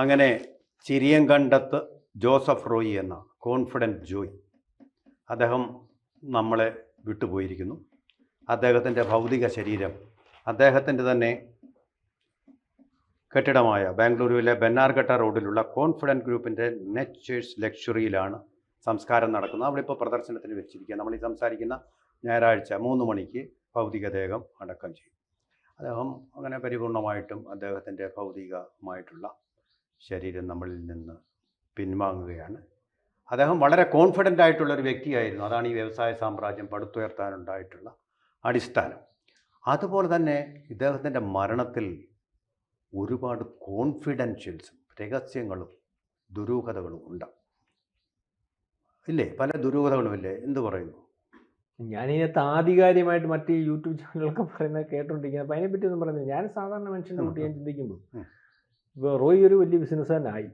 അങ്ങനെ ചിരിയം കണ്ടത്ത് ജോസഫ് റോയി എന്ന കോൺഫിഡന്റ് ജോയ് അദ്ദേഹം നമ്മളെ വിട്ടുപോയിരിക്കുന്നു. അദ്ദേഹത്തിന്റെ ഭൗതിക ശരീരം അദ്ദേഹത്തിന്റെ തന്നെ കെട്ടിടമായ ബാംഗ്ലൂരുവിലെ ബെന്നാർഘട്ട റോഡിലുള്ള കോൺഫിഡന്റ് ഗ്രൂപ്പിന്റെ നെച്ചേഴ്സ് ലക്ഷറിയിലാണ് സംസ്കാരം നടക്കുന്നത്. അവിടെ പ്രദർശനത്തിന് വെച്ചിരിക്കുക നമ്മൾ ഈ സംസാരിക്കുന്ന ഞായറാഴ്ച മൂന്ന് മണിക്ക് ഭൗതികദേഹം അടക്കം ചെയ്യും. അദ്ദേഹം അങ്ങനെ പരിപൂർണമായിട്ടും അദ്ദേഹത്തിന്റെ ഭൗതികമായിട്ടുള്ള ശരീരം നമ്മളിൽ നിന്ന് പിൻവാങ്ങുകയാണ്. അദ്ദേഹം വളരെ കോൺഫിഡന്റ് ആയിട്ടുള്ള ഒരു വ്യക്തിയായിരുന്നു. അതാണ് ഈ വ്യവസായ സാമ്രാജ്യം പടുത്തുയർത്താനുണ്ടായിട്ടുള്ള അടിസ്ഥാനം. അതുപോലെ തന്നെ ഇദ്ദേഹത്തിന്റെ മരണത്തിൽ ഒരുപാട് കോൺഫിഡൻഷ്യൽസും രഹസ്യങ്ങളും ദുരൂഹതകളും ഉണ്ട്. ഇല്ലേ? പല ദുരൂഹതകളും ഇല്ലേ എന്ത് പറയുന്നു? ഞാനിതിനകത്ത് ആധികാരികമായിട്ട് മറ്റ് യൂട്യൂബ് ചാനലുകളൊക്കെ പറയുന്നത് കേട്ടോണ്ടിരിക്കുന്നത് അപ്പം അതിനെപ്പറ്റി ഒന്നും പറയുന്നത് ഞാൻ സാധാരണ മനുഷ്യന്റെ കുട്ടി ഞാൻ ചിന്തിക്കുമ്പോൾ. ഇപ്പോൾ റോയി ഒരു വലിയ ബിസിനസ് തന്നെ ആയി.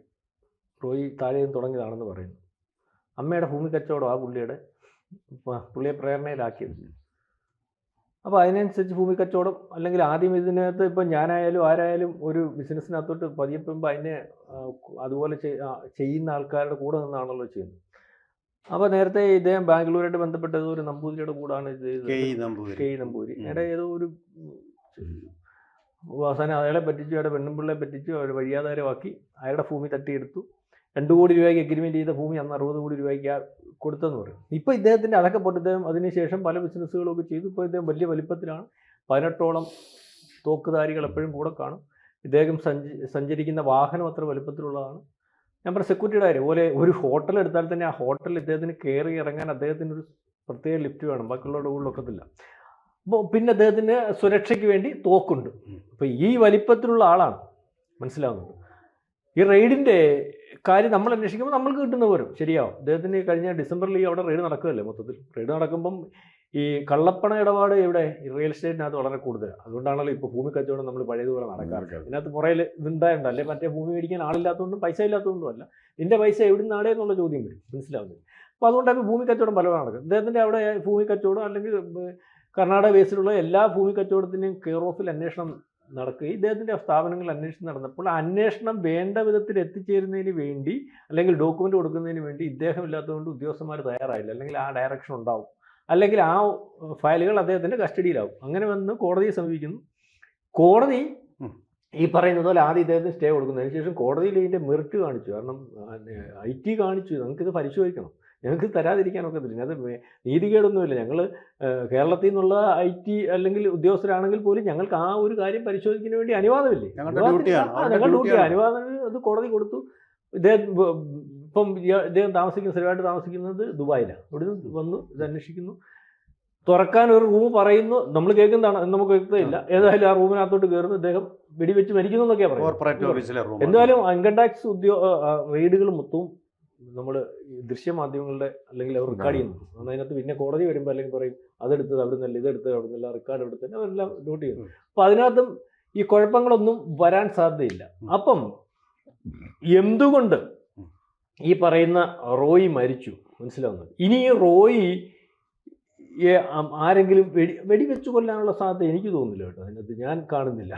റോയി താഴെയും തുടങ്ങിയതാണെന്ന് പറയുന്നു. അമ്മയുടെ ഭൂമി കച്ചവടം ആ പുള്ളിയുടെ പുള്ളിയെ പ്രേരണയിലാക്കിയത്. അപ്പോൾ അതിനനുസരിച്ച് ഭൂമി കച്ചവടം അല്ലെങ്കിൽ ആദ്യം ഇതിനകത്ത് ഇപ്പം ഞാനായാലും ആരായാലും ഒരു ബിസിനസ്സിനകത്തോട്ട് പതിയപ്പെടുമ്പോൾ അതിനെ അതുപോലെ ചെയ്യുന്ന ആൾക്കാരുടെ കൂടെ നിന്നാണല്ലോ ചെയ്യുന്നത്. അപ്പോൾ നേരത്തെ ഇദ്ദേഹം ബാംഗ്ലൂരായിട്ട് ബന്ധപ്പെട്ടത് ഒരു നമ്പൂതിരിയുടെ കൂടാണ് ഇത് K E Namboothiri. K E Namboori ഉം. ഏതോ ഒരു അവസാനം അയാളെ പറ്റിച്ചു അയാളുടെ പെണ്ണുമ്പിള്ളെ പറ്റിച്ചു അവർ വഴിയാധാരമാക്കി അയാളുടെ ഭൂമി തട്ടിയെടുത്തു. രണ്ട് കോടി രൂപയ്ക്ക് എഗ്രിമെന്റ് ചെയ്ത ഭൂമി അന്ന് അറുപത് കോടി രൂപയ്ക്ക് കൊടുത്തെന്ന് പറയും. ഇപ്പോൾ ഇദ്ദേഹത്തിന്റെ അതൊക്കെ പൊട്ടി ഇദ്ദേഹം അതിനുശേഷം പല ബിസിനസ്സുകളൊക്കെ ചെയ്തു. ഇപ്പോൾ ഇദ്ദേഹം വലിയ വലിപ്പത്തിലാണ്. പതിനെട്ടോളം തോക്കുധാരികൾ എപ്പോഴും കൂടെ കാണും. ഇദ്ദേഹം സഞ്ചി സഞ്ചരിക്കുന്ന വാഹനം അത്ര വലിപ്പത്തിലുള്ളതാണ്. ഞാൻ പറഞ്ഞ സെക്യൂരിറ്റിയുടെ കാര്യം പോലെ ഒരു ഹോട്ടൽ എടുത്താൽ തന്നെ ആ ഹോട്ടലിൽ ഇദ്ദേഹത്തിന് കയറി ഇറങ്ങാൻ അദ്ദേഹത്തിന് ഒരു പ്രത്യേക ലിഫ്റ്റ് വേണം. ബാക്കിയുള്ളവരുടെ ഒക്കത്തില്ല. പിന്നെ അദ്ദേഹത്തിന് സുരക്ഷയ്ക്ക് വേണ്ടി തോക്കുണ്ട്. അപ്പോൾ ഈ വലിപ്പത്തിലുള്ള ആളാണ്. മനസ്സിലാകുന്നത് ഈ റെയ്ഡിന്റെ കാര്യം നമ്മൾ അന്വേഷിക്കുമ്പോൾ നമ്മൾക്ക് കിട്ടുന്ന വരും ശരിയാവും. അദ്ദേഹത്തിന് കഴിഞ്ഞ ഡിസംബറിൽ ഈ അവിടെ റെയ്ഡ് നടക്കുകയല്ലേ മൊത്തത്തിൽ? റെയ്ഡ് നടക്കുമ്പം ഈ കള്ളപ്പണ ഇടപാട് ഇവിടെ ഈ റിയൽ എസ്റ്റേറ്റിനകത്ത് വളരെ കൂടുതൽ അതുകൊണ്ടാണല്ലോ ഇപ്പോൾ ഭൂമി കച്ചവടം നമ്മൾ പഴയതുപോലെ നടക്കാറ് ഇതിനകത്ത് പുറയിൽ ഇതുണ്ടായിട്ടുണ്ട് അല്ലെ മറ്റേ ഭൂമി മേടിക്കാൻ ആളില്ലാത്തതുകൊണ്ടും പൈസ ഇല്ലാത്തതുകൊണ്ടും അല്ല. ഇതിന്റെ പൈസ എവിടെ നിന്നാടേ എന്നുള്ള ചോദ്യം വരും. മനസ്സിലാവുന്നത് അപ്പോൾ അതുകൊണ്ടാണ് ഭൂമി കച്ചവടം പലവണ്ണം നടക്കുന്നത്. അദ്ദേഹത്തിന്റെ അവിടെ ഭൂമി കച്ചവടം അല്ലെങ്കിൽ കർണാടക ബേസിലുള്ള എല്ലാ ഭൂമി കച്ചവടത്തിന്റെയും കെയർ ഓഫിൽ അന്വേഷണം നടക്കുകയും ഇദ്ദേഹത്തിന്റെ സ്ഥാപനങ്ങൾ അന്വേഷണം നടന്നപ്പോൾ അന്വേഷണം വേണ്ട വിധത്തിൽ എത്തിച്ചേരുന്നതിന് വേണ്ടി അല്ലെങ്കിൽ ഡോക്യുമെന്റ് കൊടുക്കുന്നതിന് വേണ്ടി ഇദ്ദേഹം ഇല്ലാത്തതുകൊണ്ട് ഉദ്യോഗസ്ഥന്മാർ തയ്യാറായില്ല. അല്ലെങ്കിൽ ആ ഡയറക്ഷൻ ഉണ്ടാവും. അല്ലെങ്കിൽ ആ ഫയലുകൾ അദ്ദേഹത്തിന്റെ കസ്റ്റഡിയിലാവും. അങ്ങനെ വന്ന് കോടതിയെ സമീപിക്കുന്നു. കോടതി ഈ പറയുന്നത് പോലെ ആദ്യം ഇദ്ദേഹത്തിന് സ്റ്റേ കൊടുക്കുന്നതിന് ശേഷം കോടതിയിൽ ഇതിന്റെ മെറിറ്റ് കാണിച്ചു. കാരണം ഐ ടി കാണിച്ചു. നമുക്കിത് പരിശോധിക്കണം. ഞങ്ങൾക്ക് തരാതിരിക്കാൻ ഒക്കത്തില്ല. അത് നീതികേടൊന്നുമില്ല. ഞങ്ങൾ കേരളത്തിൽ നിന്നുള്ള ഐ ടി അല്ലെങ്കിൽ ഉദ്യോഗസ്ഥരാണെങ്കിൽ പോലും ഞങ്ങൾക്ക് ആ ഒരു കാര്യം പരിശോധിക്കുന്നതിന് വേണ്ടി അനുവാദമില്ലേ? ഞങ്ങളുടെ ഡ്യൂട്ടിയാണ്. അനുവാദം അത് കോടതി കൊടുത്തു. ഇദ്ദേഹം ഇപ്പം ഇദ്ദേഹം താമസിക്കുന്ന സ്ഥിരമായിട്ട് താമസിക്കുന്നത് ദുബായിലാണ്. ഇവിടുന്ന് വന്നു ഇത് അന്വേഷിക്കുന്നു. തുറക്കാൻ ഒരു റൂം പറയുന്നു. നമ്മൾ കേൾക്കുന്നതാണ് നമുക്ക് കേൾക്കുന്നില്ല ഏതായാലും ആ റൂമിനകത്തോട്ട് കയറുന്നു. ഇദ്ദേഹം വെടിവെച്ച് മരിക്കുന്നു എന്നൊക്കെയാണ് പറയുന്നത്. എന്തായാലും ഇൻകം ടാക്സ് ഉദ്യോഗ റെയ്ഡുകൾ മൊത്തവും നമ്മൾ ദൃശ്യമാധ്യമങ്ങളുടെ അല്ലെങ്കിൽ അവർ റെക്കോർഡ് ചെയ്യുന്നു അന്ന് അതിനകത്ത് പിന്നെ കോടതി വരുമ്പോൾ അല്ലെങ്കിൽ പറയും അതെടുത്തത് അവിടെ നിന്നല്ല ഇതെടുത്തത് അവിടെ നിന്നല്ല റെക്കോർഡ് എടുത്ത് തന്നെ അവരെല്ലാം നോട്ട് ചെയ്യുന്നു. അപ്പൊ അതിനകത്തും ഈ കുഴപ്പങ്ങളൊന്നും വരാൻ സാധ്യതയില്ല. അപ്പം എന്തുകൊണ്ട് ഈ പറയുന്ന റോയി മരിച്ചു? മനസ്സിലാവുന്നത്? ഇനി ഈ റോയി ആരെങ്കിലും വെടി വെടിവെച്ച് കൊല്ലാനുള്ള സാധ്യത എനിക്ക് തോന്നുന്നില്ല കേട്ടോ. അതിനകത്ത് ഞാൻ കാണുന്നില്ല.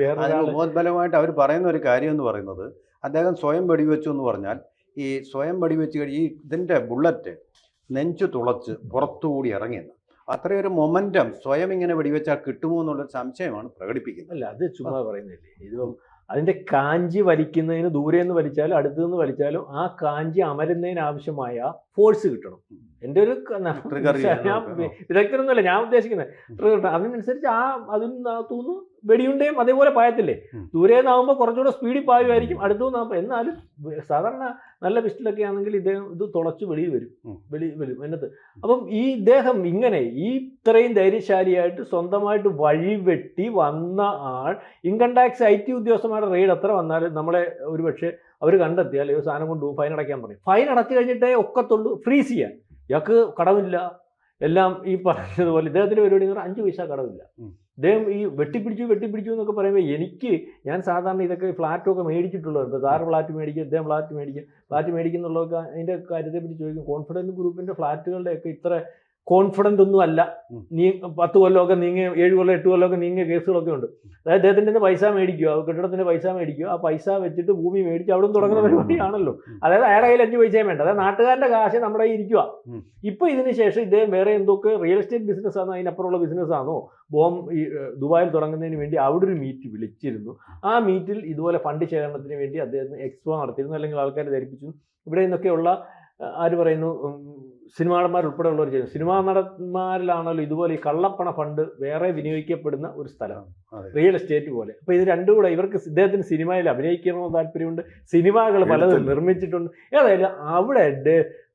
വേറെ ബോധബലമായിട്ട് അവർ പറയുന്ന ഒരു കാര്യം എന്ന് പറയുന്നത് അദ്ദേഹം സ്വയം വെടിവെച്ചു എന്ന് പറഞ്ഞാൽ ഈ സ്വയം വെടിവെച്ച് കഴിഞ്ഞ് ഈ ഇതിന്റെ ബുള്ളറ്റ് നെഞ്ചു തുളച്ച് പുറത്തുകൂടി ഇറങ്ങിയെന്ന്. അത്രയൊരു മൊമെന്റം സ്വയം ഇങ്ങനെ വെടിവെച്ചാൽ കിട്ടുമോ എന്നുള്ള സംശയമാണ് പ്രകടിപ്പിക്കുന്നത്. അല്ല അത് ചുമ്മാ പറയുന്നില്ലേ? ഇതിപ്പം അതിന്റെ കാഞ്ചി വലിക്കുന്നതിന് ദൂരെ നിന്ന് വലിച്ചാലും അടുത്തു നിന്ന് വലിച്ചാലും ആ കാഞ്ചി അമരുന്നതിന് ആവശ്യമായ ഫോഴ്സ് കിട്ടണം. എന്റെ ഒരു വിദഗ്ധരൊന്നുമല്ല ഞാൻ ഉദ്ദേശിക്കുന്നത് അതിനനുസരിച്ച് ആ ആ അതിനകത്തുനിന്ന് വെടിയുണ്ടയും അതേപോലെ പായത്തില്ലേ? ഉം. ദൂരെ നിന്നാകുമ്പോൾ കുറച്ചുകൂടെ സ്പീഡിൽ പായുമായിരിക്കും. അടുത്തു നിന്നാകുമ്പോൾ എന്നാലും സാധാരണ നല്ല പിസ്റ്റലൊക്കെ ആണെങ്കിൽ ഇദ്ദേഹം ഇത് തുളച്ച് വെളിയിൽ വരും. വെളി വരും എന്നത് അപ്പം ഈ ഇദ്ദേഹം ഇങ്ങനെ ഈ ഇത്രയും ധൈര്യശാലിയായിട്ട് സ്വന്തമായിട്ട് വഴിവെട്ടി വന്ന ആൾ ഇൻകം ടാക്സ് ഐ ടി ഉദ്യോഗസ്ഥന്മാരുടെ റെയ്ഡ് എത്ര വന്നാലും നമ്മളെ ഒരു പക്ഷേ അവർ കണ്ടെത്തിയാൽ ഈ സാധനം കൊണ്ട് ഫൈൻ അടയ്ക്കാൻ പറയും. ഫൈൻ അടച്ചു കഴിഞ്ഞിട്ടേ ഒക്കത്തുള്ളൂ ഫ്രീസ് ചെയ്യാൻ ഇയാൾക്ക് കടമില്ല എല്ലാം ഈ പറഞ്ഞതുപോലെ ഇദ്ദേഹത്തിന്റെ പരിപാടി എന്ന് പറഞ്ഞാൽ അഞ്ച് പൈസ കടമില്ല ഉം. ഇദ്ദേഹം ഈ വെട്ടിപ്പിടിച്ചു വെട്ടിപ്പിടിച്ചു എന്നൊക്കെ പറയുമ്പോൾ എനിക്ക് ഞാൻ സാധാരണ ഇതൊക്കെ ഫ്ലാറ്റൊക്കെ മേടിച്ചിട്ടുള്ളത് ഇപ്പോൾ സാറ് ഫ്ലാറ്റ് മേടിക്കും ഇദ്ദേഹം ഫ്ലാറ്റ് മേടിക്കും ഫ്ലാറ്റ് മേടിക്കുന്നുള്ളതൊക്കെ അതിന്റെ കാര്യത്തെപ്പറ്റി ചോദിക്കും കോൺഫിഡന്റ് ഗ്രൂപ്പിന്റെ ഫ്ലാറ്റുകളുടെയൊക്കെ ഇത്ര കോൺഫിഡന്റ് ഒന്നും അല്ല. നീ പത്ത് കൊല്ലമൊക്കെ നീങ്ങിയ ഏഴ് കൊല്ലം എട്ട് കൊല്ലമൊക്കെ നീങ്ങിയ കേസുകളൊക്കെ ഉണ്ട്. അതായത് അദ്ദേഹത്തിന്റെ നിന്ന് പൈസ മേടിക്കുക കെട്ടിടത്തിന്റെ പൈസ മേടിക്കുക ആ പൈസ വെച്ചിട്ട് ഭൂമി മേടിച്ച് അവിടെ തുടങ്ങുന്ന പരിപാടിയാണല്ലോ. അതായത് അയാളുടെ കയ്യിൽ അഞ്ച് പൈസയും വേണ്ട. അതായത് നാട്ടുകാരുടെ കാശ് നമ്മുടെ കയ്യിൽ ഇരിക്കുക ഉം. ഇപ്പൊ ഇതിന് ശേഷം ഇദ്ദേഹം വേറെ എന്തൊക്കെ റിയൽ എസ്റ്റേറ്റ് ബിസിനസ് ആണോ അതിനപ്പുറമുള്ള ബിസിനസ് ആണോ ബോം ഈ ദുബായിൽ തുടങ്ങുന്നതിന് വേണ്ടി അവിടെ ഒരു മീറ്റ് വിളിച്ചിരുന്നു. ആ മീറ്റിൽ ഇതുപോലെ ഫണ്ട് ശേഖരണത്തിന് വേണ്ടി അദ്ദേഹത്തിന് എക്സ്പോ നടത്തിയിരുന്നു അല്ലെങ്കിൽ ആൾക്കാരെ ധരിപ്പിച്ചു ഇവിടെ നിന്നൊക്കെയുള്ള ആര് പറയുന്നു ഉം, സിനിമാ നടന്മാർ ഉൾപ്പെടെയുള്ളവർ ചെയ്യുന്നത്. സിനിമാ നടന്മാരിലാണല്ലോ ഇതുപോലെ ഈ കള്ളപ്പണ ഫണ്ട് വേറെ വിനിയോഗിക്കപ്പെടുന്ന ഒരു സ്ഥലമാണ് റിയൽ എസ്റ്റേറ്റ് പോലെ. അപ്പൊ ഇത് രണ്ടും കൂടെ ഇവർക്ക് ഇദ്ദേഹത്തിന് സിനിമയിൽ അഭിനയിക്കണമെന്ന് താല്പര്യമുണ്ട്. സിനിമകൾ പലതും നിർമ്മിച്ചിട്ടുണ്ട്. ഏതായാലും അവിടെ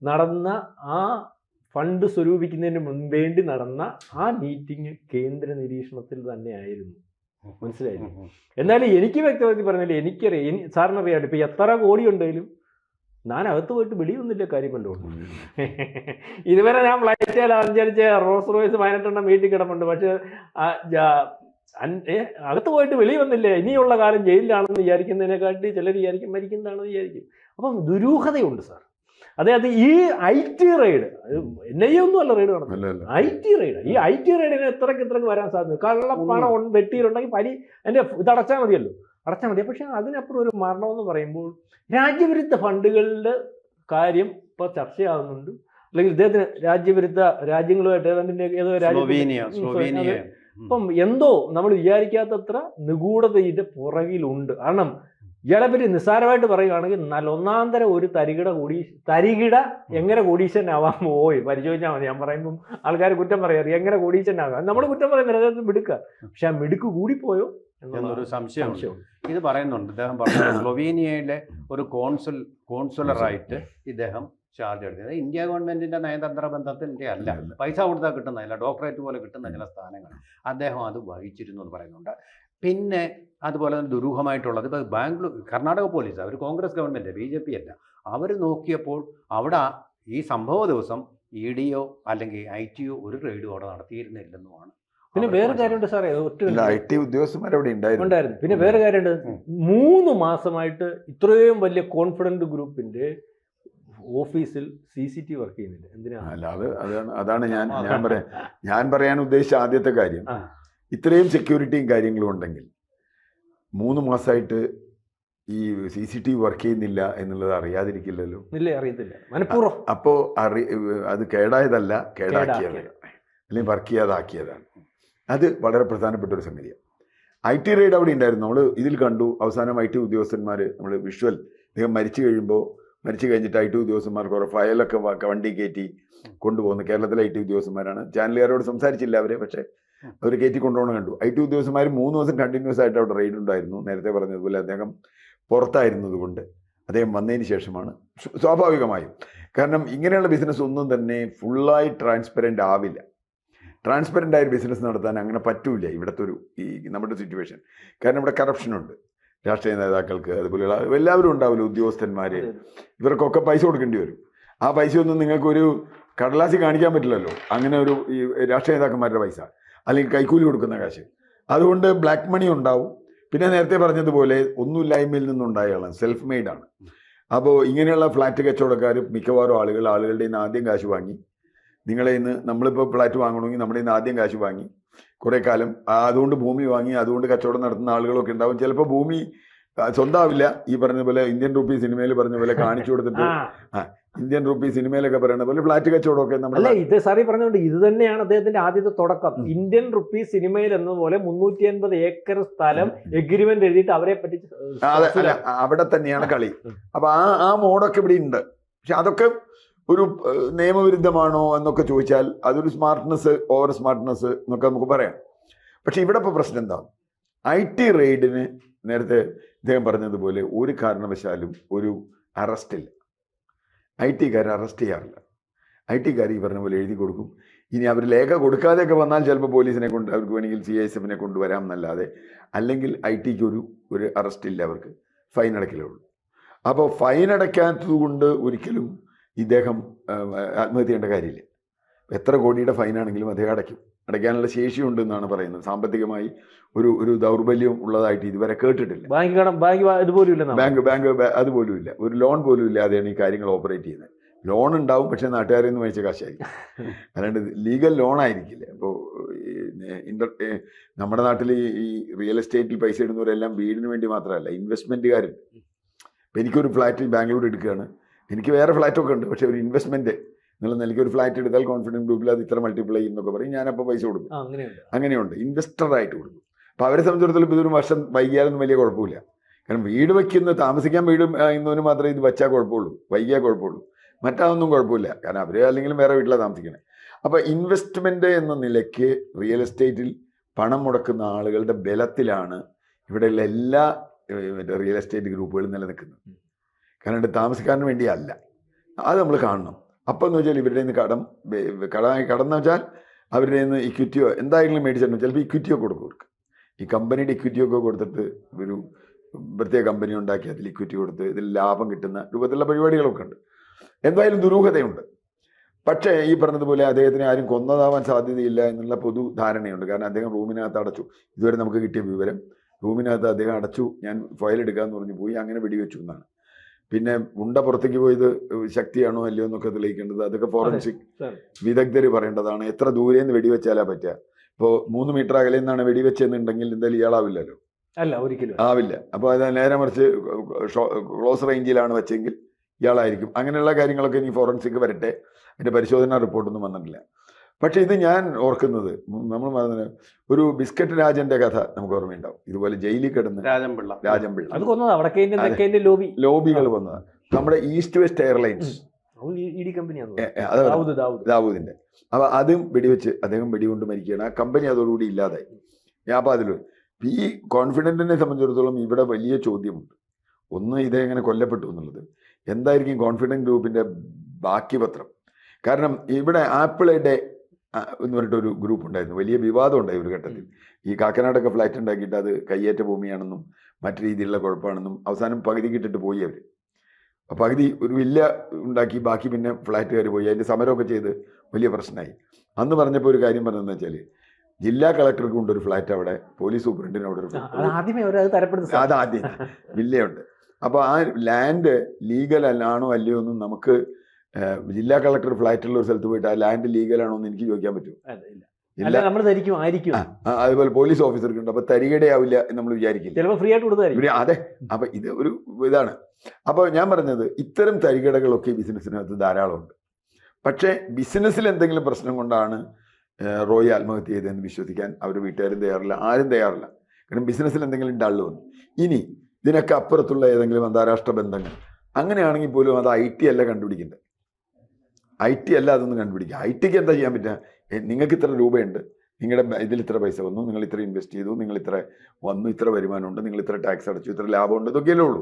നടന്ന ആ ഫണ്ട് സ്വരൂപിക്കുന്നതിന് മുൻവേണ്ടി നടന്ന ആ മീറ്റിംഗ് കേന്ദ്ര നിരീക്ഷണത്തിൽ തന്നെയായിരുന്നു. മനസ്സിലായില്ലേ. എന്നാലും എനിക്ക് വ്യക്തമായി പറഞ്ഞാൽ എനിക്കറിയാം. സാറിനറിയാമല്ലോ സാറിന് ഇപ്പൊ എത്ര കോടി ഉണ്ടെങ്കിലും ഞാൻ അകത്ത് പോയിട്ട് വെളിയൊന്നുമില്ല കാര്യം കണ്ടുകൊണ്ട് ഇതുവരെ ഞാൻ ഫ്ലൈറ്റിൽ അഞ്ചടിച്ച് റോസ് റോയ്സ് പതിനെട്ടെണ്ണം വീട്ടിൽ കിടപ്പുണ്ട്. പക്ഷെ അകത്ത് പോയിട്ട് വെളി വന്നില്ലേ ഇനിയുള്ള കാലം ജയിലിലാണെന്ന് വിചാരിക്കുന്നതിനെക്കാട്ടി ചിലർ വിചാരിക്കും മരിക്കുന്നതാണെന്ന് വിചാരിക്കും. അപ്പം ദുരൂഹതയുണ്ട് സാർ. അതായത് ഈ I T raid N I ഒന്നും അല്ല റെയ്ഡ് നടന്നത് ഐ ടി റെയ്ഡ് ഈ ഐ ടി റെയ്ഡിന് എത്രക്ക് ഇത്രക്ക് വരാൻ സാധ്യത. കള്ളപ്പണം വെട്ടിയിലുണ്ടെങ്കിൽ വെട്ടിയിട്ടുണ്ടെങ്കിൽ പരി എന്റെ ഇതടച്ചാൽ മതിയല്ലോ. അടച്ചാൽ മതി. പക്ഷേ അതിനപ്പുറം ഒരു മരണം എന്ന് പറയുമ്പോൾ രാജ്യവിരുദ്ധ ഫണ്ടുകളുടെ കാര്യം ഇപ്പോൾ ചർച്ചയാകുന്നുണ്ട് അല്ലെങ്കിൽ ഇദ്ദേഹത്തിന് രാജ്യവിരുദ്ധ രാജ്യങ്ങളുമായിട്ട് ഏതാണ്ടിന്റെ ഏതോ രാജ്യം. അപ്പം എന്തോ നമ്മൾ വിചാരിക്കാത്തത്ര നിഗൂഢതയുടെ പുറകിലുണ്ട്. കാരണം ഇയാളെ പറ്റി നിസ്സാരമായിട്ട് പറയുകയാണെങ്കിൽ നല്ല ഒന്നാന്തര ഒരു തരികിട കൂടി തരികിട എങ്ങനെ കോടീശ്വരനാവാൻ പോയി പരിശോധിച്ചാൽ മതി. ഞാൻ പറയുമ്പം ആൾക്കാർ കുറ്റം പറയാറ് എങ്ങനെ കോടീശ്വരനാകാം? നമ്മൾ കുറ്റം പറയുന്നില്ല. അദ്ദേഹത്തിന് മിടുക്കുക പക്ഷെ ആ മിടുക്ക് കൂടിപ്പോയോ എന്നൊരു സംശയം. ഇത് പറയുന്നുണ്ട്. ഇദ്ദേഹം പറഞ്ഞു സ്ലൊവീനിയയിലെ ഒരു കോൺസുൽ കോൺസുലറായിട്ട് ഇദ്ദേഹം ചാർജ് എടുത്തത് ഇന്ത്യ ഗവൺമെന്റിന്റെ നയതന്ത്ര ബന്ധത്തിന്റെ അല്ല. അല്ല. പൈസ കൊടുത്താൽ കിട്ടുന്നതല്ല ഡോക്ടറേറ്റ് പോലെ കിട്ടുന്ന ചില സ്ഥാനങ്ങൾ. അദ്ദേഹം അത് വഹിച്ചിരുന്നു എന്ന് പറയുന്നുണ്ട്. പിന്നെ അതുപോലെ തന്നെ ദുരൂഹമായിട്ടുള്ളത്. ഇപ്പോൾ ബാംഗ്ലൂർ കർണാടക പോലീസ് അവർ Congress government B J P അല്ല. അവർ നോക്കിയപ്പോൾ അവിടെ ഈ സംഭവ ദിവസം ഇ ഡിയോ അല്ലെങ്കിൽ ഐ ടിയോ ഒരു റെയ്ഡും അവിടെ നടത്തിയിരുന്നില്ലെന്നുമാണ് പിന്നെ വേറെ. കാര്യമുണ്ട് സാറേ ഒറ്റ ഐ ടി ഉദ്യോഗസ്ഥന്മാർ അവിടെ ഉണ്ടായിരുന്നു. ഉണ്ടായിരുന്നു. പിന്നെ വേറെ കാര്യമുണ്ട്. മൂന്ന് മാസമായിട്ട് ഇത്രയും വലിയ കോൺഫിഡന്റ് ഗ്രൂപ്പിന്റെ ഓഫീസിൽ സി സി ടി വർക്ക് ചെയ്യുന്നില്ല. എന്തിനാ? അല്ല അത് അതാണ് അതാണ് ഞാൻ ഞാൻ പറയാൻ ഞാൻ പറയാൻ ഉദ്ദേശിച്ച ആദ്യത്തെ കാര്യം. ഇത്രയും സെക്യൂരിറ്റിയും കാര്യങ്ങളും ഉണ്ടെങ്കിൽ മൂന്ന് മാസമായിട്ട് ഈ C C T V work ചെയ്യുന്നില്ല എന്നുള്ളത് അറിയാതിരിക്കില്ലല്ലോ. ഇല്ല അറിയത്തില്ല. മനഃപൂർവം. അപ്പോൾ അറി അത് കേടായതല്ല കേടാക്കിയതാണ് കേടാക്കിയത്. അല്ലെങ്കിൽ വർക്ക് ചെയ്യാതാക്കിയതാണ്. അത് വളരെ പ്രധാനപ്പെട്ട ഒരു സംഗതിയാണ്. ഐ ടി റെയ്ഡ് അവിടെ ഉണ്ടായിരുന്നു. നമ്മൾ ഇതിൽ കണ്ടു. അവസാനം ഐ ടി ഉദ്യോഗസ്ഥന്മാർ നമ്മൾ വിഷ്വൽ അദ്ദേഹം മരിച്ചു കഴിയുമ്പോൾ മരിച്ചു കഴിഞ്ഞിട്ട് ഐ ടി ഉദ്യോഗസ്ഥന്മാർ കുറേ ഫയലൊക്കെ വണ്ടി കയറ്റി കൊണ്ടുപോകുന്നു. കേരളത്തിലെ ഐ ടി ഉദ്യോഗസ്ഥന്മാരാണ്. ചാനലുകാരോട് സംസാരിച്ചില്ല അവരെ പക്ഷേ അവർ കയറ്റി കൊണ്ടുപോകണം കണ്ടു. ഐ ടി ഉദ്യോഗസ്ഥന്മാർ മൂന്ന് ദിവസം കണ്ടിന്യൂസ് ആയിട്ട് അവിടെ റെയ്ഡ് ഉണ്ടായിരുന്നു. നേരത്തെ പറഞ്ഞതുപോലെ അദ്ദേഹം പുറത്തായിരുന്നത് കൊണ്ട് അദ്ദേഹം വന്നതിന് ശേഷമാണ്. സ്വ- സ്വാഭാവികമായും. കാരണം ഇങ്ങനെയുള്ള ബിസിനസ് ഒന്നും തന്നെ ഫുള്ളായി ട്രാൻസ്പെറന്റ് ആവില്ല. ട്രാൻസ്പെറന്റ് ആയൊരു ബിസിനസ് നടത്താൻ അങ്ങനെ പറ്റൂല ഇവിടുത്തെ ഒരു ഈ നമ്മുടെ സിറ്റുവേഷൻ കാരണം ഇവിടെ കറപ്ഷനുണ്ട് രാഷ്ട്രീയ നേതാക്കൾക്ക് അതുപോലെയുള്ള എല്ലാവരും ഉണ്ടാവില്ല ഉദ്യോഗസ്ഥന്മാർ ഇവർക്കൊക്കെ പൈസ കൊടുക്കേണ്ടി വരും. ആ പൈസയൊന്നും ഒന്നും നിങ്ങൾക്കൊരു കടലാസി കാണിക്കാൻ പറ്റില്ലല്ലോ. അങ്ങനെ ഒരു ഈ രാഷ്ട്രീയ നേതാക്കന്മാരുടെ പൈസ. അല്ലെങ്കിൽ കൈക്കൂലി കൊടുക്കുന്ന കാശ്. അതുകൊണ്ട് ബ്ലാക്ക് മണി ഉണ്ടാവും. പിന്നെ നേരത്തെ പറഞ്ഞതുപോലെ ഒന്നുമില്ലായ്മയിൽ നിന്നുണ്ടായാണ് സെൽഫ് മെയ്ഡാണ് അപ്പോൾ ഇങ്ങനെയുള്ള ഫ്ലാറ്റ് കച്ചവടക്കാർ മിക്കവാറും ആളുകൾ ആളുകളുടെ നിന്ന് ആദ്യം കാശ് വാങ്ങി. നിങ്ങളെ ഇന്ന് നമ്മളിപ്പോൾ ഫ്ലാറ്റ് വാങ്ങണമെങ്കിൽ നമ്മുടെ നിന്ന് ആദ്യം കാശ് വാങ്ങി. കുറേ കാലം അതുകൊണ്ട് ഭൂമി വാങ്ങി അതുകൊണ്ട് കച്ചവടം നടത്തുന്ന ആളുകളൊക്കെ ഉണ്ടാവും. ചിലപ്പോൾ ഭൂമി ആ, സ്വന്തമാവില്ല ഈ പറഞ്ഞ പോലെ ഇന്ത്യൻ റുപ്പി സിനിമയിൽ പറഞ്ഞ പോലെ കാണിച്ചു കൊടുത്തിട്ട് ഇന്ത്യൻ റുപ്പി സിനിമയിലൊക്കെ പറയുന്ന പോലെ ഫ്ലാറ്റ് കച്ചവടമൊക്കെ അല്ല നമ്മുടെ ഇത് സാറി പറഞ്ഞുകൊണ്ട് ഇത് തന്നെയാണ് അദ്ദേഹത്തിന്റെ ആദ്യത്തെ തുടക്കം. ഇന്ത്യൻ റുപ്പി സിനിമയിൽ എന്നതുപോലെ മുന്നൂറ്റി അൻപത് ഏക്കർ സ്ഥലം എഗ്രിമെന്റ് എഴുതിയിട്ട് അവരെ പറ്റി അതെ അല്ല അവിടെ തന്നെയാണ് കളി. അപ്പൊ ആ ആ മോഡൊക്കെ ഇവിടെ ഉണ്ട്. പക്ഷെ അതൊക്കെ ഒരു നിയമവിരുദ്ധമാണോ എന്നൊക്കെ ചോദിച്ചാൽ അതൊരു സ്മാർട്ട്നെസ് ഓവർ സ്മാർട്ട്നെസ് എന്നൊക്കെ നമുക്ക് പറയാം. പക്ഷെ ഇവിടെ ഇപ്പോൾ പ്രശ്നം എന്താ ഐ ടി റെയ്ഡിന് നേരത്തെ ഇദ്ദേഹം പറഞ്ഞതുപോലെ ഒരു കാരണവശാലും ഒരു അറസ്റ്റില്ല ഐ ടിക്കാരെ അറസ്റ്റ് ചെയ്യാറില്ല. ഐ ടിക്കാർ ഈ പറഞ്ഞ പോലെ എഴുതി കൊടുക്കും. ഇനി അവർ ലേഖ കൊടുക്കാതെയൊക്കെ വന്നാൽ ചിലപ്പോൾ പോലീസിനെ കൊണ്ട് അവർക്ക് വേണമെങ്കിൽ സി എസ് എഫിനെ കൊണ്ടുവരാം എന്നല്ലാതെ അല്ലെങ്കിൽ ഐ ടിക്ക് ഒരു ഒരു അറസ്റ്റ് ഇല്ല അവർക്ക്. ഫൈൻ അടയ്ക്കലേ ഉള്ളൂ. അപ്പോൾ ഫൈൻ അടയ്ക്കാത്തത് കൊണ്ട് ഒരിക്കലും ഇദ്ദേഹം ആത്മഹത്യ ചെയ്യേണ്ട കാര്യമില്ല. എത്ര കോടിയുടെ ഫൈനാണെങ്കിലും അദ്ദേഹം അടയ്ക്കും. അടയ്ക്കാനുള്ള ശേഷിയുണ്ട് എന്നാണ് പറയുന്നത്. സാമ്പത്തികമായി ഒരു ഒരു ദൗർബല്യം ഉള്ളതായിട്ട് ഇതുവരെ കേട്ടിട്ടില്ല. ബാങ്ക് ബാങ്ക് ഇതുപോലും ബാങ്ക് ബാങ്ക് അതുപോലും ഇല്ല ഒരു ലോൺ പോലും ഇല്ലാതെയാണ് ഈ കാര്യങ്ങൾ ഓപ്പറേറ്റ് ചെയ്യുന്നത്. ലോൺ ഉണ്ടാവും പക്ഷേ നാട്ടുകാരിൽ നിന്ന് മേടിച്ച കാശായിരിക്കും. അല്ലാണ്ട് ലീഗൽ ലോൺ ആയിരിക്കില്ല. അപ്പോൾ ഇന്റർ നമ്മുടെ നാട്ടിൽ ഈ- റിയൽ എസ്റ്റേറ്റിൽ പൈസ ഇടുന്നവരെല്ലാം വീടിന് വേണ്ടി മാത്രമല്ല ഇൻവെസ്റ്റ്മെന്റുകാരുണ്ട് ഇപ്പം എനിക്കൊരു ഫ്ലാറ്റ് ബാംഗ്ലൂർ എടുക്കുകയാണ്. എനിക്ക് വേറെ ഫ്ലാറ്റൊക്കെ ഉണ്ട് പക്ഷേ ഒരു ഇൻവെസ്റ്റ്മെന്റ് എന്നുള്ള നിലയ്ക്ക് ഒരു ഫ്ലാറ്റ് എടുത്താൽ കോൺഫിഡൻസ് ഗ്രൂപ്പിൽ അത് ഇത്ര മൾട്ടിപ്ലൈ എന്നൊക്കെ പറയും. ഞാനപ്പോൾ പൈസ കൊടുക്കും. അങ്ങനെയുണ്ട്. ഇൻവെസ്റ്ററായിട്ട് കൊടുക്കും. അപ്പോൾ അവരെ സംബന്ധിച്ചിടത്തോളം ഇതൊരു വർഷം വൈകിയാലൊന്നും വലിയ കുഴപ്പമില്ല. കാരണം വീട് വയ്ക്കുന്ന താമസിക്കാൻ വീട് ഇന്നവന് മാത്രമേ ഇത് വച്ചാൽ കുഴപ്പമുള്ളൂ. വൈകിയാൽ കുഴപ്പമുള്ളൂ. മറ്റാതൊന്നും കുഴപ്പമില്ല. കാരണം അവർ അല്ലെങ്കിൽ വേറെ വീട്ടിലാണ് താമസിക്കണേ. അപ്പോൾ ഇൻവെസ്റ്റ്മെന്റ് എന്ന നിലയ്ക്ക് റിയൽ എസ്റ്റേറ്റിൽ പണം മുടക്കുന്ന ആളുകളുടെ ബലത്തിലാണ് ഇവിടെയുള്ള എല്ലാ റിയൽ എസ്റ്റേറ്റ് ഗ്രൂപ്പുകളും നിലനിൽക്കുന്നത്. കാരണം താമസിക്കാൻ താമസിക്കാരന് വേണ്ടിയല്ല. അത് നമ്മൾ കാണണം. അപ്പം എന്ന് വെച്ചാൽ ഇവരുടെ നിന്ന് കടം കടമായി കടം എന്ന് വെച്ചാൽ അവരുടെ നിന്ന് ഇക്വിറ്റിയോ എന്തായാലും മേടിച്ചിട്ടുണ്ട് ചിലപ്പോൾ ഇക്വിറ്റിയോ കൊടുക്കും അവർക്ക് ഈ കമ്പനിയുടെ ഇക്വിറ്റിയോ ഒക്കെ കൊടുത്തിട്ട് ഒരു പ്രത്യേക കമ്പനി ഉണ്ടാക്കി അതിൽ ഇക്വിറ്റി കൊടുത്ത് ഇതിൽ ലാഭം കിട്ടുന്ന രൂപത്തിലുള്ള പരിപാടികളൊക്കെ ഉണ്ട്. എന്തായാലും ദുരൂഹതയുണ്ട്. പക്ഷേ ഈ പറഞ്ഞതുപോലെ അദ്ദേഹത്തിന് ആരും കൊന്നതാവാൻ സാധ്യതയില്ല എന്നുള്ള പൊതു ധാരണയുണ്ട്. കാരണം അദ്ദേഹം റൂമിനകത്ത് അടച്ചു. ഇതുവരെ നമുക്ക് കിട്ടിയ വിവരം. റൂമിനകത്ത് അദ്ദേഹം അടച്ചു. ഞാൻ ഫയൽ എടുക്കാമെന്ന് പറഞ്ഞു. പോയി അങ്ങനെ വെടിവെച്ചു എന്നാണ്. പിന്നെ ഉണ്ട പുറത്തേക്ക് പോയത് ശക്തിയാണോ അല്ലയോ എന്നൊക്കെ തെളിയിക്കേണ്ടത്. അതൊക്കെ ഫോറൻസിക് വിദഗ്ധര് വിദഗ്ധർ പറയേണ്ടതാണ്. എത്ര ദൂരെ നിന്ന് വെടിവെച്ചാലാ പറ്റുക ഇപ്പോൾ മൂന്ന് മീറ്റർ അകലെ നിന്നാണ് വെടിവെച്ചെന്നുണ്ടെങ്കിൽ എന്തായാലും ഇയാളാവില്ലല്ലോ? അല്ല ഒരിക്കലും. ആവില്ല. അപ്പോൾ അത് നേരെ മറിച്ച് ക്ലോസ് റേഞ്ചിലാണ് വെച്ചെങ്കിൽ ഇയാളായിരിക്കും. അങ്ങനെയുള്ള കാര്യങ്ങളൊക്കെ ഇനി ഫോറൻസിക് വരട്ടെ. അതിന്റെ പരിശോധനാ റിപ്പോർട്ടൊന്നും വന്നിട്ടില്ല. പക്ഷേ ഇത് ഞാൻ ഓർക്കുന്നത് നമ്മൾ പറഞ്ഞ ഒരു ബിസ്ക്കറ്റ് രാജന്റെ കഥ നമുക്ക് ഓർമ്മയുണ്ടാവും. ഇതുപോലെ ജയിലിൽ കിടന്ന് രാജംപിള്ള രാജംപിള്ള അത് കൊന്നത് വടക്കേന്ത്യൻ അതെ. ലോബി. ലോബികൾ വന്നതാണ് നമ്മുടെ ഈസ്റ്റ് വെസ്റ്റ് എയർലൈൻസ്. ദാവൂദിന്റെ. അപ്പൊ അതും വെടിവെച്ച് അദ്ദേഹം വെടികൊണ്ട് മരിക്കുകയാണ്. ആ കമ്പനി അതോടുകൂടി ഇല്ലാതായി. ഞാൻ അതിൽ ഈ കോൺഫിഡന്റിനെ സംബന്ധിച്ചിടത്തോളം ഇവിടെ വലിയ ചോദ്യമുണ്ട്. ഒന്ന് ഇതെങ്ങനെ കൊല്ലപ്പെട്ടു എന്നുള്ളത്. എന്തായിരിക്കും കോൺഫിഡന്റ് ഗ്രൂപ്പിന്റെ ബാക്കി പത്രം? കാരണം ഇവിടെ ആപ്പിളുടെ ആ, എന്ന് പറഞ്ഞിട്ട് ഒരു ഗ്രൂപ്പ് ഉണ്ടായിരുന്നു. വലിയ വിവാദം ഉണ്ടായി ഒരു ഘട്ടത്തിൽ. ഈ കാക്കനാടൊക്കെ ഫ്ലാറ്റ് ഉണ്ടാക്കിയിട്ട് അത് കയ്യേറ്റ ഭൂമിയാണെന്നും മറ്റു രീതിയിലുള്ള കുഴപ്പമാണെന്നും അവസാനം പകുതി കിട്ടിട്ട് പോയി അവർ പകുതി ഒരു വില്ല ഉണ്ടാക്കി ബാക്കി പിന്നെ ഫ്ലാറ്റുകാർ പോയി. അതിന്റെ സമരമൊക്കെ ചെയ്ത് വലിയ പ്രശ്നമായി. അന്ന് പറഞ്ഞപ്പോൾ ഒരു കാര്യം പറഞ്ഞതെന്ന് വെച്ചാൽ ജില്ലാ കളക്ടർക്ക് കൊണ്ടൊരു ഫ്ലാറ്റ് അവിടെ പോലീസ് സൂപ്രണ്ടിന് അവിടെ ഒരു അത് ആദ്യം. വില്ലയുണ്ട്. അപ്പോൾ ആ ലാൻഡ് ലീഗൽ അല്ലാണോ അല്ലയോ ഒന്നും നമുക്ക് ജില്ലാ കളക്ടർ ഫ്ലാറ്റുള്ള ഒരു സ്ഥലത്ത് പോയിട്ട് ആ ലാൻഡ് ലീഗൽ ആണോ എന്ന് എനിക്ക് ചോദിക്കാൻ പറ്റും അല്ല നമ്മൾ ധരിക്കും ആയിരിക്കും. അതുപോലെ പോലീസ് ഓഫീസർക്ക് ഉണ്ട്. അപ്പോൾ തരികടയാവില്ല എന്ന് നമ്മൾ വിചാരിക്കില്ല. ചിലപ്പോൾ ഫ്രീ ആയിട്ട് കൊടുത്തായിരിക്കും. അതെ അപ്പൊ ഇത് ഒരു ഇതാണ്. അപ്പോൾ ഞാൻ പറഞ്ഞത് ഇത്തരം തരികടകളൊക്കെ ബിസിനസ്സിനകത്ത് ധാരാളമുണ്ട്. പക്ഷേ ബിസിനസ്സിൽ എന്തെങ്കിലും പ്രശ്നം കൊണ്ടാണ് റോയി ആത്മഹത്യ ചെയ്തതെന്ന് വിശ്വസിക്കാൻ അവർ വീട്ടുകാരും തയ്യാറില്ല ആരും തയ്യാറില്ല. കാരണം ബിസിനസ്സിൽ എന്തെങ്കിലും ഡള്ള് വന്നു. ഇനി ഇതിനൊക്കെ അപ്പുറത്തുള്ള ഏതെങ്കിലും അന്താരാഷ്ട്ര ബന്ധങ്ങൾ. അങ്ങനെയാണെങ്കിൽ പോലും അത് ഐ ടി അല്ല കണ്ടുപിടിക്കേണ്ടത്. ഐ ടി അല്ല അതൊന്നും കണ്ടുപിടിക്കുക. ഐ ടിക്ക് എന്താ ചെയ്യാൻ പറ്റുക? നിങ്ങൾക്ക് ഇത്ര രൂപയുണ്ട്. നിങ്ങളുടെ ഇതിൽ ഇത്ര പൈസ വന്നു. നിങ്ങൾ ഇത്ര ഇൻവെസ്റ്റ് ചെയ്തു. നിങ്ങൾ ഇത്ര വന്നു. ഇത്ര വരുമാനമുണ്ട് നിങ്ങൾ ഇത്ര ടാക്സ് അടച്ചു. ഇത്ര ലാഭമുണ്ട് ഇതൊക്കെയല്ലേ ഉള്ളൂ.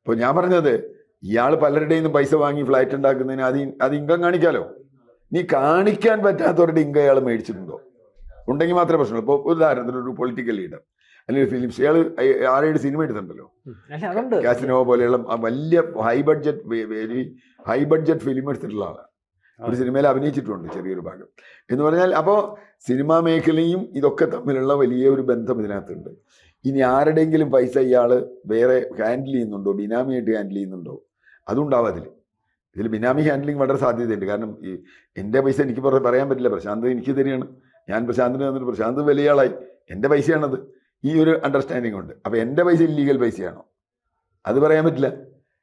അപ്പോൾ ഞാൻ പറഞ്ഞത് ഇയാൾ പലരുടെയും നിന്ന് പൈസ വാങ്ങി ഫ്ലാറ്റ് ഉണ്ടാക്കുന്നതിന് അത് അത് ഇൻകം കാണിക്കാലോ? നീ കാണിക്കാൻ പറ്റാത്തവരുടെ ഇൻകം അയാൾ മേടിച്ചിട്ടുണ്ടോ? ഉണ്ടെങ്കിൽ മാത്രമേ പ്രശ്നമുള്ളൂ. ഇപ്പോൾ ഉദാഹരണത്തിന് ഒരു പൊളിറ്റിക്കൽ ലീഡർ. അല്ലെങ്കിൽ ഫിലിംസ് ഇയാൾ ആറേഴ് സിനിമ എടുത്തിട്ടുണ്ടല്ലോ. കാസിനോ പോലെയുള്ള വലിയ high budget very high budget film എടുത്തിട്ടുള്ള ആളാണ് ഒരു സിനിമയിൽ അഭിനയിച്ചിട്ടുണ്ട് ചെറിയൊരു ഭാഗം. എന്ന് പറഞ്ഞാൽ അപ്പോൾ സിനിമാ മേഖലയും ഇതൊക്കെ തമ്മിലുള്ള വലിയ ഒരു ബന്ധം ഇതിനകത്തുണ്ട്. ഇനി ആരുടെയെങ്കിലും പൈസ ഇയാൾ വേറെ ഹാൻഡിൽ ചെയ്യുന്നുണ്ടോ? ബിനാമിയായിട്ട് ഹാൻഡിൽ ചെയ്യുന്നുണ്ടോ? അതുണ്ടാവും അതിൽ ഇതിൽ ബിനാമി ഹാൻഡിലിങ് വളരെ സാധ്യതയുണ്ട്. കാരണം ഈ എന്റെ പൈസ എനിക്ക് പറയാൻ പറ്റില്ല. പ്രശാന്ത് എനിക്ക് തരികയാണ്. ഞാൻ പ്രശാന്തിന് തന്നിട്ട് പ്രശാന്ത് വലിയ ആളായി. എന്റെ പൈസയാണത്. ഈ ഒരു അണ്ടർസ്റ്റാൻഡിങ് ഉണ്ട്. അപ്പോൾ എന്റെ പൈസ ഇല്ലീഗൽ പൈസയാണോ? അത് പറയാൻ പറ്റില്ല.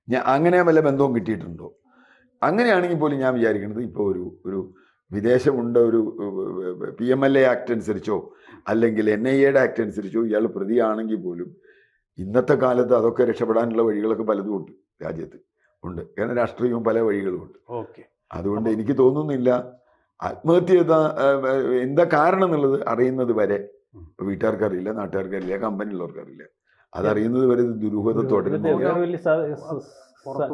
ഞാൻ അങ്ങനെ വല്ല ബന്ധവും കിട്ടിയിട്ടുണ്ടോ? അങ്ങനെയാണെങ്കിൽ പോലും ഞാൻ വിചാരിക്കുന്നത് ഇപ്പോൾ ഒരു ഒരു വിദേശമുണ്ട് ഒരു P M L A act അനുസരിച്ചോ അല്ലെങ്കിൽ എൻ ഐ എയുടെ ആക്ട് അനുസരിച്ചോ ഇയാൾ പ്രതിയാണെങ്കിൽ പോലും ഇന്നത്തെ കാലത്ത് അതൊക്കെ രക്ഷപ്പെടാനുള്ള വഴികളൊക്കെ പലതും ഉണ്ട് രാജ്യത്ത്. ഉണ്ട്. കാരണം രാഷ്ട്രീയവും പല വഴികളും ഉണ്ട്. ഓക്കെ. അതുകൊണ്ട് എനിക്ക് തോന്നുന്നില്ല. ആത്മഹത്യ എന്താ കാരണം എന്നുള്ളത് അറിയുന്നത് വരെ ഇപ്പൊ വീട്ടുകാർക്കറിയില്ല നാട്ടുകാർക്കറിയില്ല കമ്പനി ഉള്ളവർക്കറിയില്ല അതറിയുന്നത് വരെ ദുരൂഹത്തോടെ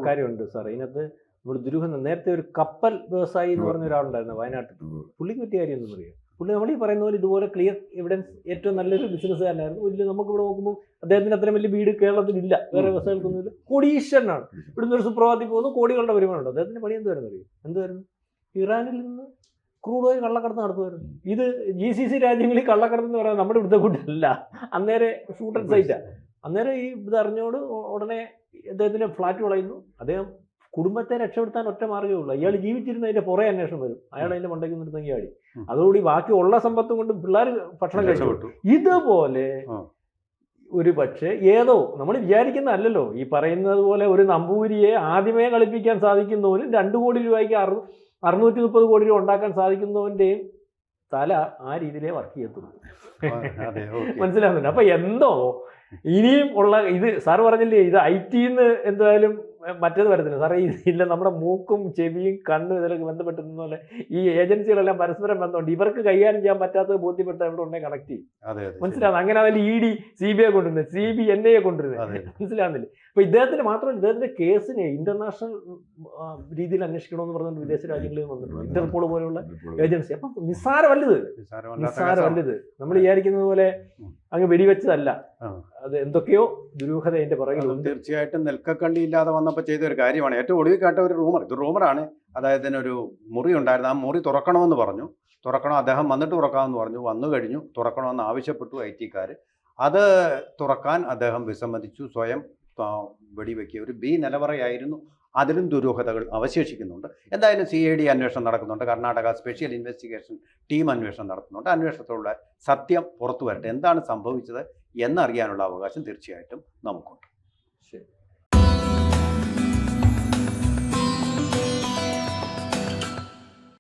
കാര്യമുണ്ട് സാർ ഇതിനകത്ത് നമ്മൾ ദുരൂഹം നേരത്തെ ഒരു കപ്പൽ വ്യവസായി എന്ന് പറഞ്ഞ ഒരാളുണ്ടായിരുന്നു വയനാട്ടിൽ. പുള്ളിക്ക് പറ്റിയ കാര്യം എന്ന് പറയുക പുള്ളി നമ്മൾ ഈ പറയുന്ന പോലെ ഇതുപോലെ ക്ലിയർ എവിഡൻസ് ഏറ്റവും നല്ലൊരു ബിസിനസ്സുകാരനായിരുന്നു. വലിയ നമുക്ക് ഇവിടെ നോക്കുമ്പോൾ അദ്ദേഹത്തിന് അത്രയും വലിയ വീട് കേരളത്തിലില്ല. വേറെ വ്യവസായങ്ങൾക്കൊന്നുമില്ല. കോടീശ്വരനാണ്. ഇവിടുന്ന് ഒരു സുപ്രഭാതി പോകുന്നു കോടികളുടെ വരുമാനമുണ്ട്. അദ്ദേഹത്തിന്റെ പണി എന്തുവരുന്നു അറിയും? വരുന്നു ഇറാനിൽ നിന്ന് ക്രൂഡ് ഓയിൽ കള്ളക്കടത്ത് നടത്തുമായിരുന്നു. ഇത് ജി സി സി രാജ്യങ്ങളിൽ കള്ളക്കടത്ത് എന്ന് പറയുന്നത് നമ്മുടെ ഇവിടുത്തെ കൂട്ടല്ല അന്നേരം ഷൂട്ടർ സൈറ്റാ അന്നേരം ഈ ഇത് അറിഞ്ഞോട് ഉടനെ അദ്ദേഹത്തിന്റെ ഫ്ലാറ്റ് വളയുന്നു. അദ്ദേഹം കുടുംബത്തെ രക്ഷപ്പെടുത്താൻ ഒറ്റ മാർഗമേ ഉള്ളൂ. ഇയാൾ ജീവിച്ചിരുന്ന അതിന്റെ പുറേ അന്വേഷണം വരും. അയാൾ അതിന്റെ മണ്ടയ്ക്ക് നിർത്തങ്ങി ആടി. അതോടുകൂടി ബാക്കി ഉള്ള സമ്പത്തും കൊണ്ട് പിള്ളേർ ഭക്ഷണം കഴിച്ചു. ഇതുപോലെ ഒരു പക്ഷേ ഏതോ നമ്മൾ വിചാരിക്കുന്നതല്ലല്ലോ. ഈ പറയുന്നത് പോലെ ഒരു നമ്പൂരിയെ ആദ്യമേ കളിപ്പിക്കാൻ സാധിക്കുന്നവരും രണ്ട് കോടി രൂപയ്ക്ക് അറു അറുന്നൂറ്റി മുപ്പത് കോടി രൂപ ഉണ്ടാക്കാൻ സാധിക്കുന്നവന്റെയും തല ആ രീതിയിലേ വർക്ക് ചെയ്യത്തുള്ളൂ. മനസ്സിലാവുന്നുണ്ട്. അപ്പൊ എന്തോ ഇനിയും ഉള്ള ഇത് സാർ പറഞ്ഞില്ലേ ഇത് ഐ ടിന്ന് എന്തായാലും മറ്റേത് വരത്തില്ല. സാറേ ഇല്ല നമ്മുടെ മൂക്കും ചെവിയും കണ്ണും ഇതിലൊക്കെ ബന്ധപ്പെട്ടിരുന്ന പോലെ ഈ ഏജൻസികളെല്ലാം പരസ്പരം ബന്ധമുണ്ട്. ഇവർക്ക് കൈകാര്യം ചെയ്യാൻ പറ്റാത്തത് ബോധ്യപ്പെട്ട എവിടെ ഉണ്ടെങ്കിൽ കണക്ട് ചെയ്യും. അതെ അതെ ശരി. മനസ്സിലാവുന്നു? അങ്ങനെ അതിൽ E D C B I കൊണ്ടുവരുന്നത്. സി ബി എൻ ഐ കൊണ്ടുവരുന്നത്. മനസ്സിലാവുന്നില്ല? അപ്പൊ ഇദ്ദേഹത്തിന് മാത്രമല്ല ഇദ്ദേഹത്തിന്റെ കേസിനെ ഇന്റർനാഷണൽ രീതിയിൽ അന്വേഷിക്കണമെന്ന് പറഞ്ഞുകൊണ്ട് വിദേശ രാജ്യങ്ങളിൽ വന്നിട്ടുണ്ട്. ഇന്റർപോൾ പോലെയുള്ള ഏജൻസി. അപ്പൊ നിസ്സാരമല്ലത് നിസ്സാരമല്ലത്. നമ്മൾ വിചാരിക്കുന്നത് പോലെ അങ്ങ് വെടിവെച്ചതല്ല. അത് എന്തൊക്കെയോ ദുരൂഹത അതിന്റെ അത് തീർച്ചയായിട്ടും നെൽക്കക്കള്ളി ഇല്ലാതെ വന്നപ്പോൾ ചെയ്ത ഒരു കാര്യമാണ്. ഏറ്റവും ഒടുവിൽ കേട്ട ഒരു റൂമർ ഇത് റൂമറാണ്. അതായത് ഒരു മുറി ഉണ്ടായിരുന്നു. ആ മുറി തുറക്കണമെന്ന് പറഞ്ഞു. തുറക്കണം അദ്ദേഹം വന്നിട്ട് തുറക്കാമെന്ന് പറഞ്ഞു. വന്നു കഴിഞ്ഞു. തുറക്കണമെന്ന് ആവശ്യപ്പെട്ടു ഐ ടിക്കാർ അത് തുറക്കാൻ അദ്ദേഹം വിസമ്മതിച്ചു. സ്വയം വെടിവെക്കിയ ഒരു ബി നിലവറയായിരുന്നു. അതിലും ദുരൂഹതകൾ അവശേഷിക്കുന്നുണ്ട്. എന്തായാലും സി ഐ ഡി അന്വേഷണം നടക്കുന്നുണ്ട്. കർണാടക സ്പെഷ്യൽ ഇൻവെസ്റ്റിഗേഷൻ ടീം അന്വേഷണം നടത്തുന്നുണ്ട്. അന്വേഷണത്തിലുള്ള സത്യം പുറത്തു വരട്ടെ എന്താണ് സംഭവിച്ചത് എന്നറിയാനുള്ള അവകാശം തീർച്ചയായിട്ടും നമുക്കുണ്ട്.